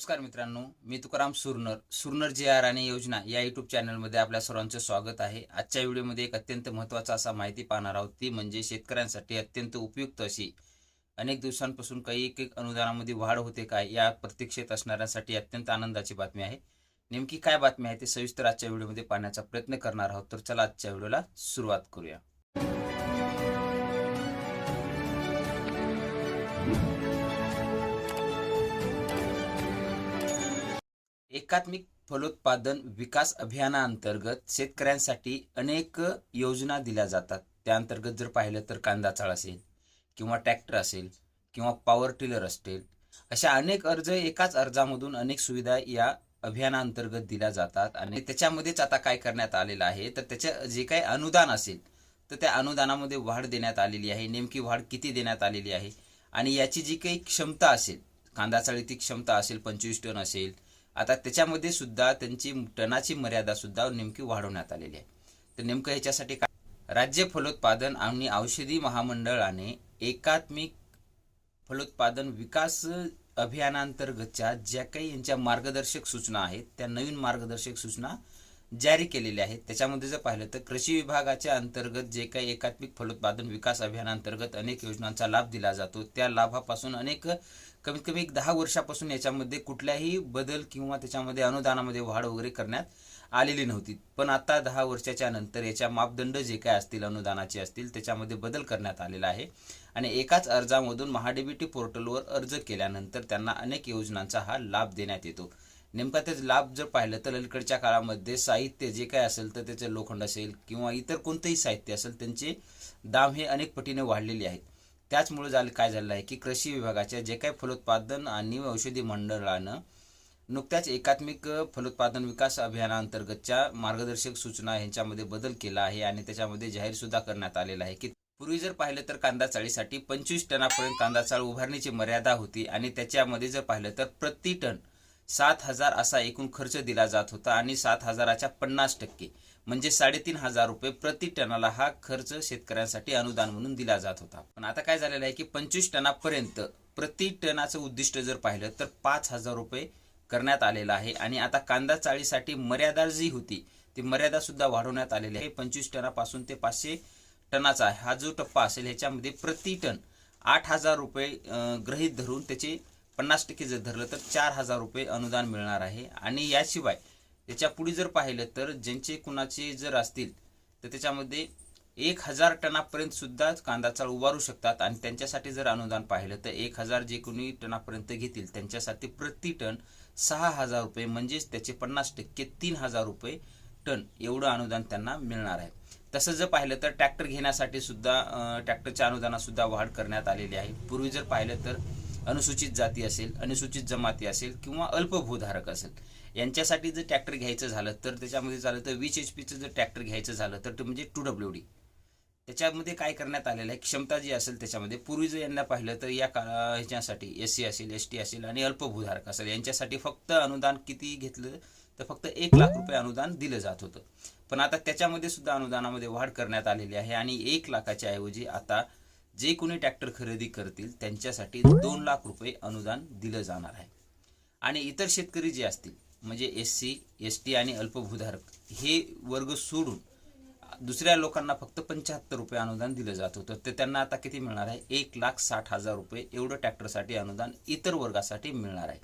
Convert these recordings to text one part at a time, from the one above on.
नमस्कार मित्रांनो मी तुकाराम सुरनर सुरनर जे आर आणि योजना या युट्यूब चॅनलमध्ये आपल्या सर्वांचं स्वागत आहे. आजच्या व्हिडिओमध्ये एक अत्यंत महत्त्वाचा असा माहिती पाहणार आहोत ती म्हणजे शेतकऱ्यांसाठी अत्यंत उपयुक्त अशी अनेक दिवसांपासून काही एक एक अनुदानामध्ये वाढ होते काय या प्रतीक्षेत असणाऱ्यांसाठी अत्यंत आनंदाची बातमी आहे. नेमकी काय बातमी आहे ते सविस्तर आजच्या व्हिडिओमध्ये पाहण्याचा प्रयत्न करणार आहोत. तर चला आजच्या व्हिडिओला सुरुवात करूया. एकात्मिक फलोत्पादन विकास अभियानाअंतर्गत शेतकऱ्यांसाठी अनेक योजना दिल्या जातात. त्याअंतर्गत जर पाहिलं तर कांदा चाळ असेल किंवा ट्रॅक्टर असेल किंवा पॉवर टिलर असेल अशा अनेक अर्ज एकाच अर्जामधून अनेक सुविधा या अभियानाअंतर्गत दिल्या जातात. आणि त्याच्यामध्येच आता काय करण्यात आलेलं आहे तर त्याच्या जे काही अनुदान असेल तर त्या अनुदानामध्ये वाढ देण्यात आलेली आहे. नेमकी वाढ किती देण्यात आलेली आहे? आणि याची जी काही क्षमता असेल कांदा चाळीची क्षमता असेल पंचवीस टन असेल आता त्याच्यामध्ये सुद्धा त्यांची टनाची मर्यादा सुद्धा नेमकी वाढवण्यात आलेली आहे. तर नेमकं ह्याच्यासाठी काय? राज्य फलोत्पादन आणि औषधी महामंडळाने एकात्मिक फलोत्पादन विकास अभियानांतर्गतच्या ज्या काही यांच्या मार्गदर्शक सूचना आहेत त्या नवीन मार्गदर्शक सूचना जारी केलेले आहेत. त्याच्यामध्ये जर पाहिलं तर कृषी विभागाच्या अंतर्गत जे काही एकात्मिक फलोत्पादन विकास अभियानांतर्गत अनेक योजनांचा लाभ दिला जातो. त्या लाभापासून अनेक कमीत कमी एक दहा वर्षापासून याच्यामध्ये कुठल्याही बदल किंवा त्याच्यामध्ये अनुदानामध्ये वाढ वगैरे करण्यात आलेली नव्हती. पण आता दहा वर्षाच्या नंतर याच्या मापदंड जे काय असतील अनुदानाचे असतील त्याच्यामध्ये बदल करण्यात आलेला आहे. आणि एकाच अर्जामधून महाडीबीटी पोर्टलवर अर्ज केल्यानंतर त्यांना अनेक योजनांचा हा लाभ देण्यात येतो. नेमका त्याचा लाभ जर पाहिलं तर अलीकडच्या काळामध्ये साहित्य जे काय असेल तर त्याचे लोखंड असेल किंवा इतर कोणतंही साहित्य असेल त्यांचे दाम हे अनेक पटीने वाढलेले आहेत. त्याचमुळे झालं काय झालं आहे की कृषी विभागाच्या जे काही फलोत्पादन आणि औषधी मंडळानं नुकत्याच एकात्मिक फलोत्पादन विकास अभियानाअंतर्गतच्या मार्गदर्शक सूचना यांच्यामध्ये बदल केला आहे आणि त्याच्यामध्ये जाहीर सुद्धा करण्यात आलेला आहे की पूर्वी जर पाहिलं तर कांदा चाळीसाठी पंचवीस टनापर्यंत कांदा चाळ उभारण्याची मर्यादा होती आणि त्याच्यामध्ये जर पाहिलं तर प्रति टन सात हजार असा एकूण खर्च दिला जात होता आणि सात हजाराच्या पन्नास टक्के म्हणजे साडेतीन हजार रुपये प्रति टनाला हा खर्च शेतकऱ्यांसाठी अनुदान म्हणून दिला जात होता. पण आता काय झालेलं आहे की पंचवीस टनापर्यंत प्रति टनाचं उद्दिष्ट जर पाहिलं तर पाच हजार रुपये करण्यात आलेलं आहे. आणि आता कांदा चाळीसाठी मर्यादा जी होती ती मर्यादा सुद्धा वाढवण्यात आलेली आहे. पंचवीस टनापासून ते पाचशे टनाचा हा जो टप्पा असेल ह्याच्यामध्ये प्रति टन आठ हजार रुपये अं, गृहीत धरून त्याचे पन्नास टक्के जर धरलं तर चार हजार रुपये अनुदान मिळणार आहे. आणि याशिवाय त्याच्या पुढे जर पाहिलं तर ज्यांचे कुणाचे जर असतील तर त्याच्यामध्ये एक हजार टनापर्यंत सुद्धा कांदा चाळ उभारू शकतात. आणि त्यांच्यासाठी जर अनुदान पाहिलं तर एक हजार जे कोणी टनापर्यंत घेतील त्यांच्यासाठी प्रति टन सहा हजार रुपये म्हणजेच त्याचे पन्नास टक्के तीन हजार रुपये टन एवढं अनुदान त्यांना मिळणार आहे. तसं जर पाहिलं तर ट्रॅक्टर घेण्यासाठी सुद्धा ट्रॅक्टरच्या अनुदानात सुद्धा वाढ करण्यात आलेली आहे. पूर्वी जर पाहिलं तर अनुसूचित जाती असेल अनुसूचित जमाती असेल किंवा अल्पभूधारक असेल यांच्यासाठी जर ट्रॅक्टर घ्यायचं झालं तर त्याच्यामध्ये झालं तर वीस एच पीचं जर ट्रॅक्टर घ्यायचं झालं तर ते म्हणजे टू डब्ल्यू डी. त्याच्यामध्ये काय करण्यात आलेलं आहे? क्षमता जी असेल त्याच्यामध्ये पूर्वी जर यांना पाहिलं तर या का ह्याच्यासाठी एस सी असेल एस टी असेल आणि अल्पभूधारक असेल यांच्यासाठी फक्त अनुदान किती घेतलं? तर फक्त एक लाख रुपये अनुदान दिलं जात होतं. पण आता त्याच्यामध्ये सुद्धा अनुदानामध्ये वाढ करण्यात आलेली आहे आणि एक लाखाच्या ऐवजी आता जे कोणी ट्रॅक्टर खरेदी करतील त्यांच्यासाठी दोन लाख रुपये अनुदान दिलं जाणार आहे. आणि इतर शेतकरी जे असतील म्हणजे एस सी एस टी आणि अल्पभूधारक हे वर्ग सोडून दुसऱ्या लोकांना फक्त पंच्याहत्तर रुपये अनुदान दिलं जात होतं. तर त्यांना आता किती मिळणार आहे? एक लाख साठ हजार रुपये एवढं ट्रॅक्टरसाठी अनुदान इतर वर्गासाठी मिळणार आहे.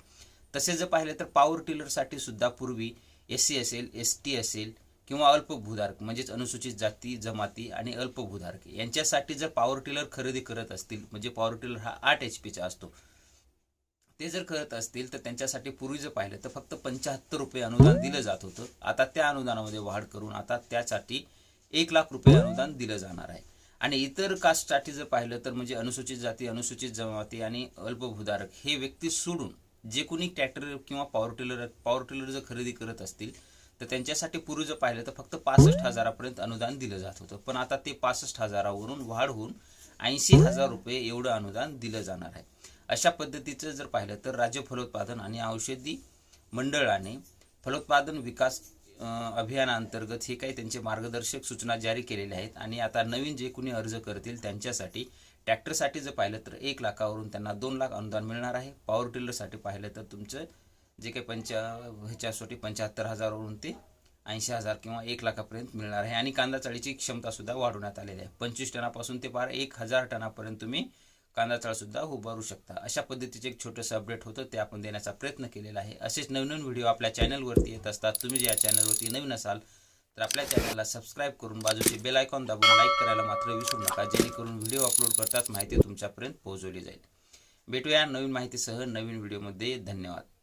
तसे जर पाहिलं तर पॉवर टिलरसाठी सुद्धा पूर्वी एस सी असेल एस टी असेल किंवा अल्पभूधारक म्हणजेच अनुसूचित जाती जमाती आणि अल्पभूधारक यांच्यासाठी जर पॉवर टिलर खरेदी करत असतील म्हणजे पॉवर टिलर हा आठ एच पीचा असतो. ते जर करत असतील तर त्यांच्यासाठी पूर्वी जर पाहिलं तर फक्त पंच्याहत्तर रुपये अनुदान दिलं जात होतं. आता त्या अनुदानामध्ये वाढ करून आता त्यासाठी एक लाख रुपये अनुदान दिलं जाणार आहे. आणि इतर कास्टसाठी जर पाहिलं तर म्हणजे अनुसूचित जाती अनुसूचित जमाती आणि अल्पभूधारक हे व्यक्ती सोडून जे कोणी ट्रॅक्टर किंवा पॉवर टिलर पॉवर टिलर जर खरेदी करत असतील तर त्यांच्यासाठी पूर्वी जर पाहिलं तर फक्त पासष्ट हजारापर्यंत अनुदान दिलं जात होतं. पण आता ते पासष्ट हजारावरून वाढ होऊन ऐंशी हजार रुपये एवढं अनुदान दिलं जाणार आहे. अशा पद्धतीचं जर पाहिलं तर राज्य फलोत्पादन आणि औषधी मंडळाने फलोत्पादन विकास अभियानाअंतर्गत हे काही त्यांचे मार्गदर्शक सूचना जारी केलेल्या आहेत आणि आता नवीन जे कुणी अर्ज करतील त्यांच्यासाठी ट्रॅक्टरसाठी जर पाहिलं तर एक लाखावरून त्यांना दोन लाख अनुदान मिळणार आहे. पॉवर टिलरसाठी पाहिलं तर तुमचं जे काही पंचा ह्याच्यासाठी पंच्याहत्तर हजारवरून ते ऐंशी हजार किंवा एक लाखापर्यंत मिळणार आहे. आणि कांदा चाळीची क्षमतासुद्धा वाढवण्यात आलेली आहे. पंचवीस टनापासून ते बारा एक हजार टनापर्यंत तुम्ही कांदा चाळसुद्धा उभारू शकता. अशा पद्धतीचे एक छोटंसं अपडेट होतं ते आपण देण्याचा प्रयत्न केलेला आहे. असेच नवनवीन व्हिडिओ आपल्या चॅनलवरती येत असतात. तुम्ही ज्या या चॅनलवरती नवीन असाल तर आपल्या चॅनलला सबस्क्राईब करून बाजूचे बेल आयकॉन दाबून लाईक करायला मात्र विसरू नका जेणेकरून व्हिडिओ अपलोड करताच माहिती तुमच्यापर्यंत पोहोचवली जाईल. भेटूया नवीन माहितीसह नवीन व्हिडिओमध्ये. धन्यवाद.